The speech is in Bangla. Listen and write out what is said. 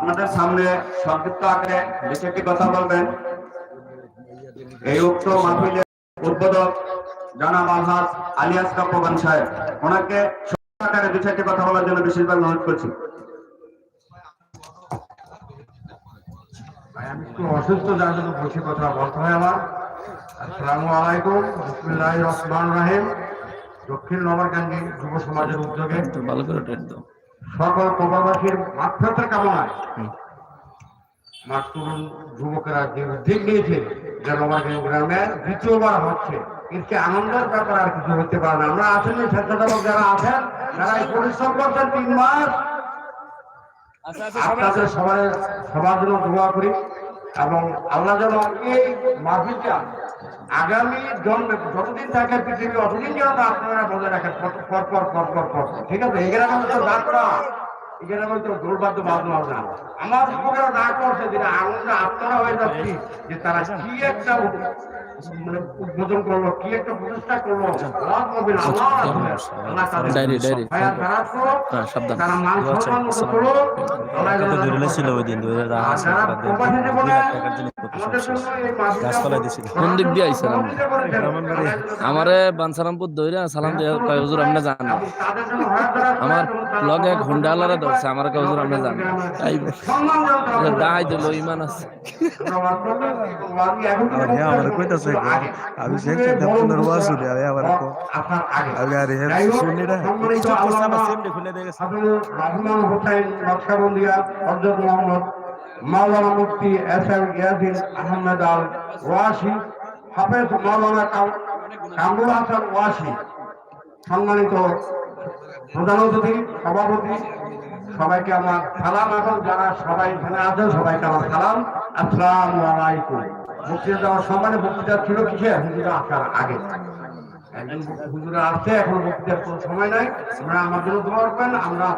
আপনাদের সামনে সংক্ষিপ্ত আকারে বেশি একটি কথা বলবেন। এই উক্ত মাহফিলের উদ্বোধক জানাব আলহাজ আলিয়াস কাপ্পবান সাহেব। ওনাকে সংক্ষিপ্ত আকারে দু চারটি কথা বলার জন্য বিশেষভাবে অনুরোধ করছি। ভাই, আমি একটু অসুস্থ যার জন্য বসে কথা বলতে হয় আমার। আসসালামু আলাইকুম বিসমিল্লাহ রহমান রাহিম। দক্ষিণ নগরকান্দি যুব সমাজের উদ্যোগে ভালো করে টেট দাও সকল প্রবাসীর মাত্রাতে কামনায় আমার তরুণ যুবকেরা যে উদ্যোগ নিয়েছে যে নগরকান্দি গ্রামে দ্বিতীয়বার হচ্ছে। এতে আনন্দের ব্যাপার আর কিছু হতে পারে না। আমরা আছেন স্বেচ্ছাসেবক যারা আছেন যারা এই পরিশ্রম করছেন তিন মাস। আপনাদের সবাই সবার জন্য দোয়া করি এবং আল্লাহ যেন এই মাহফিলটা আগামী জন্মে যতদিন থাকে পৃথিবী অতদিন যেন আপনারা বলে রাখেন পরপর পরপর পরপর পর পর পর পর। ঠিক আছে এগারো আমাদের দাঁড়া এখানে আমাদের তো দৌড়বাদ্য বাজনা হবে না। আমার উপকার না করছে যেটা আনন্দ আপনারা হয়ে যাচ্ছি যে তারা কি একটা মানে উদ্বোধন করল কি একটা প্রচেষ্টা করল হ্যাঁ? আমারে বানসারামপুর দইরা সালাম দিয়ে কয় হুজুর আপনি জান না। আমার লগে এক হুন্ডালারা ধরছে আমার কয় হুজুর আপনি জান তাই দাহাই দিল ইমান আছে। আর হ্যাঁ আমার কইতাছে আমি শেখ দেবনের ওয়াজ শুনি আমি কো আমি আর শুনি না কিছু করছে আমার খুলে দিয়ে গেছে রহমান হোসেন নকশাবন্দিয়া হজরত মোহাম্মদ মাওলানা মুফতি এস এম ইয়াজিদ আহমেদ আল ওয়াসি হাফেজ মাওলানা কাম- কামরুল হাসান ওয়াসি সম্মানিত প্রধান অতিথি সভাপতি সবাইকে আমার সালাম এখন যারা সবাই এখানে আছেন, সবাইকে আমার সালাম। আসসালাম আলাইকুম। বক্তৃতা দেওয়ার সম্মানে বক্তৃতা ছিল কিসে হুজুরা আসার আগে। একজন হুজুরা আসছে, এখন বক্তৃতার কোনো সময় নাই। আমরা আমার জন্য দোয়া করবেন আমরা